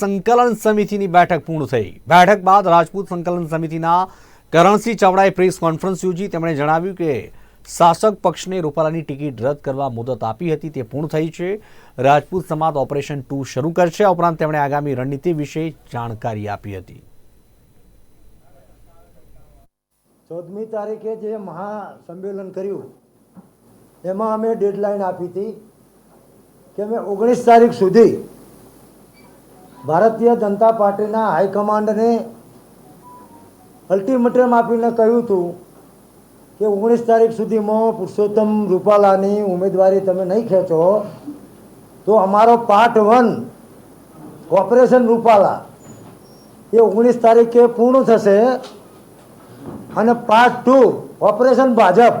સંકલન સમિતિની બેઠક પૂર્ણ થઈ. બેઠક બાદ રાજપૂત સંકલન સમિતિના કરણસિંહ ચાવડાએ પ્રેસ કોન્ફરન્સ યોજી. તેમણે જણાવ્યું કે શાસક પક્ષને રૂપાલાની ટિકિટ રદ કરવા મુદત આપી હતી. તે પૂર્ણ થઈ છે. રાજપૂત સમાજ ઓપરેશન ટુ શરૂ કરશે. ઉપરાંત તેમણે આગામી રણનીતિ વિશે જાણકારી આપી હતી. ચૌદમી તારીખે જે મહાસંમેલન કર્યું, એમાં અમે ડેડલાઇન આપી હતી કે અમે ઓગણીસ તારીખ સુધી ભારતીય જનતા પાર્ટીના હાઈકમાન્ડને અલ્ટિમેટમ આપીને કહ્યું હતું કે ઓગણીસ તારીખ સુધીમાં પુરુષોત્તમ રૂપાલાની ઉમેદવારી તમે નહીં ખેંચો, તો અમારો પાર્ટ વન ઓપરેશન રૂપાલા એ ઓગણીસ તારીખે પૂર્ણ થશે અને પાર્ટ ટુ ઓપરેશન ભાજપ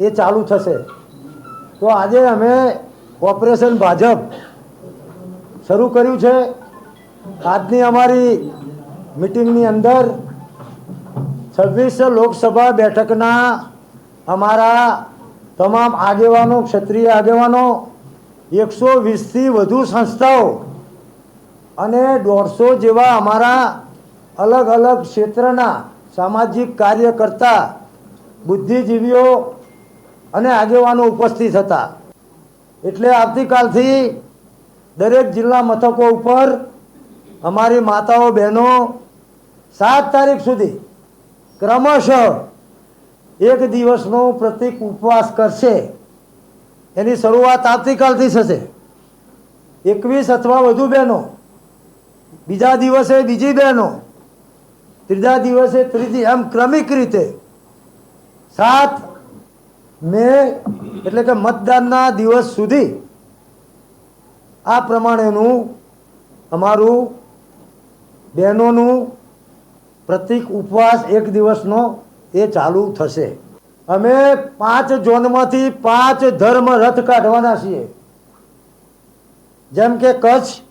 એ ચાલુ થશે. તો આજે અમે ઓપરેશન ભાજપ શરૂ કર્યું છે. આજની અમારી મિટિંગની અંદર છવ્વીસ લોકસભા બેઠકના અમારા તમામ આગેવાનો, ક્ષત્રિય આગેવાનો, એકસો વીસથી વધુ સંસ્થાઓ અને દોઢસો જેવા અમારા અલગ અલગ ક્ષેત્રના સામાજિક કાર્યકર્તા, બુદ્ધિજીવીઓ અને આગેવાનો ઉપસ્થિત હતા. એટલે આવતીકાલથી દરેક જિલ્લા મથકો ઉપર અમારી માતાઓ બહેનો, સાત તારીખ સુધી ક્રમશઃ એક દિવસનો પ્રતિક ઉપવાસ કરશે. એની શરૂઆત આવતીકાલથી થશે. એકવીસ અથવા વધુ બહેનો, બીજા દિવસે બીજી બહેનો, ત્રીજા દિવસે ત્રીજી એમ ક્રમિક રીતે સાત મે એટલે કે મતદાનના દિવસ સુધી આ પ્રમાણેનું અમારું બહેનોનું પ્રતિક ઉપવાસ એક દિવસનો એ ચાલુ થશે. અમે પાંચ ઝોનમાંથી પાંચ ધર્મ રથ કાઢવાના છીએ. જેમ કે કચ્છ,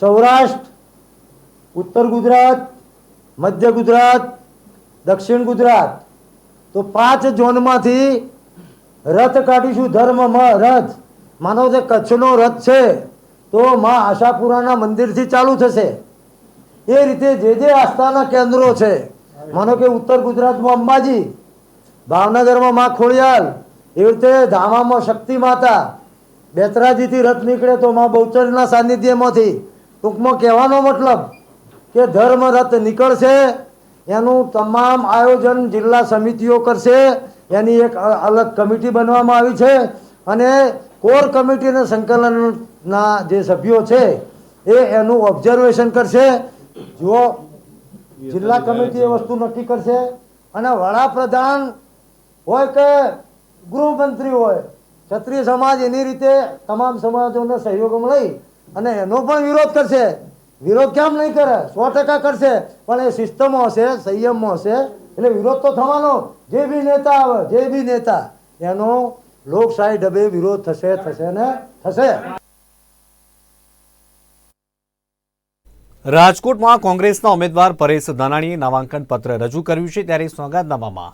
સૌરાષ્ટ્ર, ઉત્તર ગુજરાત, મધ્ય ગુજરાત, દક્ષિણ ગુજરાત. તો પાંચ ઝોનમાંથી રથ કાઢીશું ધર્મમાં રથ. માનો કે કચ્છનો રથ છે, તો માં આશાપુરાના મંદિરથી ચાલુ થશે. એ રીતે જે જે આસ્થાના કેન્દ્રો છે, માનો કે ઉત્તર ગુજરાતમાં અંબાજી, ભાવનગરમાં માં ખોડિયાલ એવી રીતે ધામામાં શક્તિ માતા બેતરાજીથી રથ નીકળે તો માં બહુચરના સાનિધ્યમાંથી. ટૂંકમાં કહેવાનો મતલબ કે ધર્મ રથ નીકળશે, એનું તમામ આયોજન જિલ્લા સમિતિઓ કરશે, એની એક અલગ કમિટી બનવામાં આવી છે, અને કોર કમિટીના સંકલનના જે સભ્યો છે, એ એનું ઓબ્ઝર્વેશન કરશે જો જિલ્લા કમિટી એ વસ્તુ નક્કી કરશે અને વડાપ્રધાન હોય કે ગૃહમંત્રી હોય, ક્ષત્રિય સમાજ એની રીતે તમામ સમાજોને સહયોગમાં લઈ અને એનો પણ વિરોધ કરશે. વિરોધ કેમ નહીં કરે? સો ટકા કરશે. પણ એ સિસ્ટમમાં હશે સંયમમાં હશે, એટલે વિરોધ તો થવાનો. જે બી નેતા આવે, જે બી નેતા, એનો લોકશાહી ઢબે વિરોધ થશે થશે ને થશે. રાજકોટમાં કોંગ્રેસના ઉમેદવાર પરેશ ધાનાણીએ નામાંકન પત્ર રજૂ કર્યું છે ત્યારે સોગાદનામામાં